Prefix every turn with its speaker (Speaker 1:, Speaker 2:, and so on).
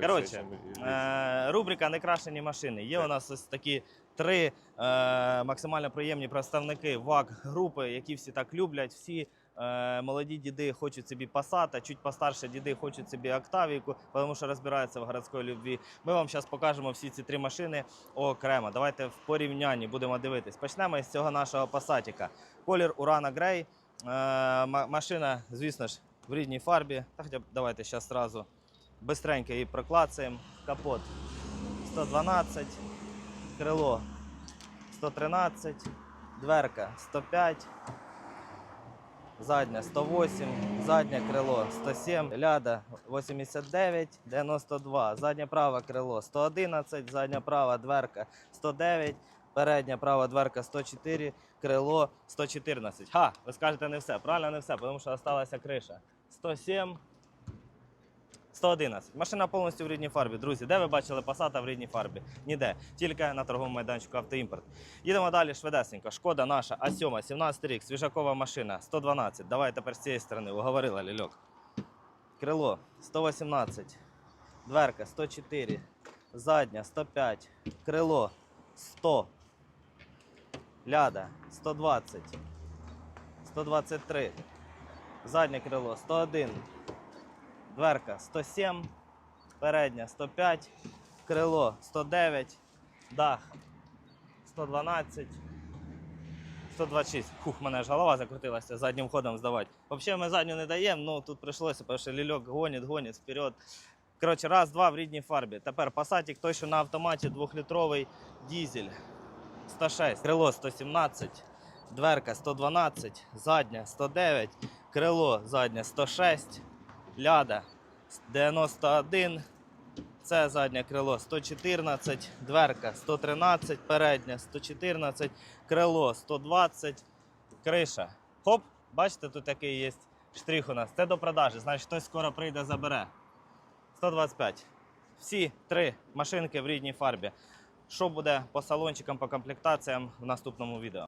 Speaker 1: Коротше, е, рубрика Некрашені машини. Є у нас ось такі три е, максимально приємні представники ВАК групи, які всі так люблять. Всі е, молоді діди хочуть собі Passat, чуть постарше діди хочуть собі Октавійку, тому що розбираються в городській любві. Ми вам зараз покажемо всі ці три машини окремо. Давайте в порівнянні будемо дивитись. Почнемо із цього нашого Passatіка. Колір Urana Grey. Е, машина, звісно ж, в рідній фарбі. Та хоча б давайте зараз одразу бистренько її проклацаємо. Капот 112, крило 113, дверка 105, задня 108, заднє крило 107, ляда 89, 92, заднє праве крило 111, задня права дверка 109, передня права дверка 104, крило 114. Ха, ви скажете не все. Правильно, не все, тому що залишилася криша. 107, 111. Машина повністю в рідній фарбі. Друзі, де ви бачили Passat в рідній фарбі? Ніде. Тільки на торговому майданчику Автоімпорт. Їдемо далі швидесенько. Шкода наша А7, 17 рік, свіжакова машина, 112. Давай тепер з цієї сторони. Уговорила лільок. Крило 118. Дверка 104. Задня 105. Крило 100. Ляда 120. 123. Заднє крило 101. Дверка 107, передня 105, крило 109, дах 112, 126. Фух, мене ж голова закрутилася заднім ходом здавати. Взагалі ми задню не даємо, ну тут прийшлося, тому що лільок гонить, гонить вперед. Коротше, раз, два в рідній фарбі. Тепер пасатик той, що на автоматі 2-літровий дізель 106, крило 117, дверка 112, задня 109, крило заднє 106 ляда 91, це заднє крило 114, дверка 113, передня 114, крило 120, криша. Хоп, бачите, тут такий є штрих у нас. Це до продажі, значить хтось скоро прийде забере. 125. Всі три машинки в рідній фарбі. Що буде по салончикам, по комплектаціям в наступному відео.